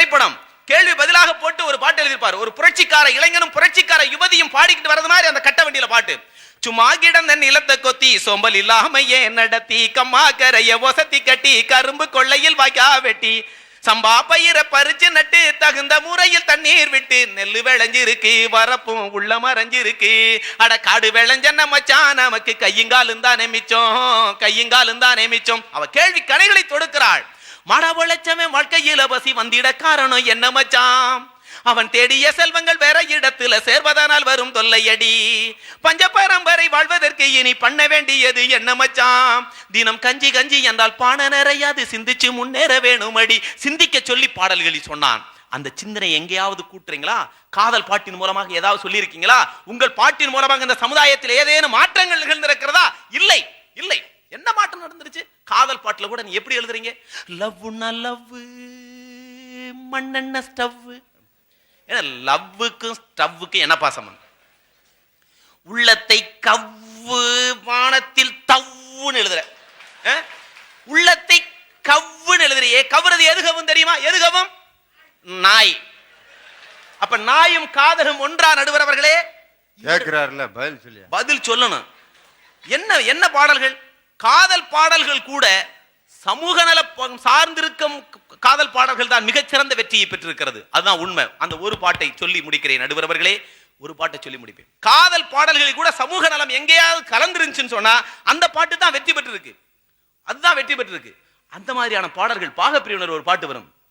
திரைப்படம். கேள்வி பதிலாக போட்டு ஒரு பாட்டு எழுதியிருப்பார். ஒரு புரட்சிக்கார இளைஞனும் புரட்சிக்கார யுவதியும் பாடிக்கிட்டு வரது மாதிரி அந்த கட்ட வண்டியில பாட்டு. சும்மா கிடந்த நிலத்தை கொத்தி சோம்பல் இல்லாமையே நடத்தி கம்மா கரைய ஒசத்தி கட்டி கரும்பு கொள்ளையில் வாய்க்கா வெட்டி சம்பா பயிரை பறிச்சு நட்டு தகுந்த முறையில் தண்ணீர் விட்டு நெல்லு விளைஞ்சிருக்கு வரப்பும் உள்ள மறைஞ்சிருக்கு அட காடு விளைஞ்சன்ன மச்சான் நமக்கு கையுங்காலும் தானே மிச்சம் கையுங்காலும் தானே மிச்சம். அவ கேள்வி கணைகளை தொடுக்கிறாள். மட உழைச்சமே வாழ்க்கையில பசி வந்திட காரணம் என்ன மச்சான்? அவன் தேடிய செல்வங்கள் வேற இடத்துல சேர்வதனால் வரும் தொல்லையடி. பஞ்ச பரம்பரை வாழ்வதற்கு இனி பண்ண வேண்டியது என்ன மச்சாம் தினம் கஞ்சி கஞ்சி என்றால் பானை நிறையாது சிந்திச்சு முன்னேற வேணுமடி. சிந்திக்க சொல்லி பாடல்களில் சொன்னான். அந்த சிந்தனை எங்கேயாவது கூட்டுறீங்களா? காதல் பாட்டின் மூலமாக ஏதாவது சொல்லியிருக்கீங்களா? உங்கள் பாட்டின் மூலமாக இந்த சமுதாயத்தில் ஏதேனும் மாற்றங்கள் நிகழ்ந்திருக்கிற நடந்துருச்சு காதல் பாட்டுல கூட நீ எப்படி எழுதுறீங்க? லவ்னா லவ் மண்ணெண்ண ஸ்டவ் ஏன்னா லவ்வுக்கும் ஸ்டவ்வுக்கும் என்ன பாசம் உள்ளத்தை கவ்வு வானத்தில் தவ்வுன்னு எழுதுற? உள்ளத்தை கவ்வுன்னு எழுதுறியே கவ்வுறது எதுகவும் தெரியுமா? எதுகவும் நாய். அப்ப நாயும் காதலும் ஒன்றா நடுவரவர்களே கேட்கிறாருல பதில் பதில் சொல்லணும். என்ன என்ன பாடல்கள்? காதல் பாடல்கள் கூட சமூக நல சார்ந்திருக்கும் காதல் பாடல்கள் தான் மிகச்சிறந்த வெற்றியை பெற்றிருக்கிறது. அதுதான் உண்மை. அந்த ஒரு பாட்டை சொல்லி முடிக்கிறேன். நடுவர் அவர்களே ஒரு பாட்டை சொல்லி முடிப்பேன். காதல் பாடல்களில் கூட சமூக நலம் எங்கேயாவது கலந்துருந்துச்சுன்னு சொன்னா அந்த பாட்டு தான் வெற்றி பெற்றிருக்கு. அதுதான் வெற்றி பெற்றிருக்கு. அந்த மாதிரியான பாடல்கள் பாகப்பிரிவினர் ஒரு பாட்டு வரும்.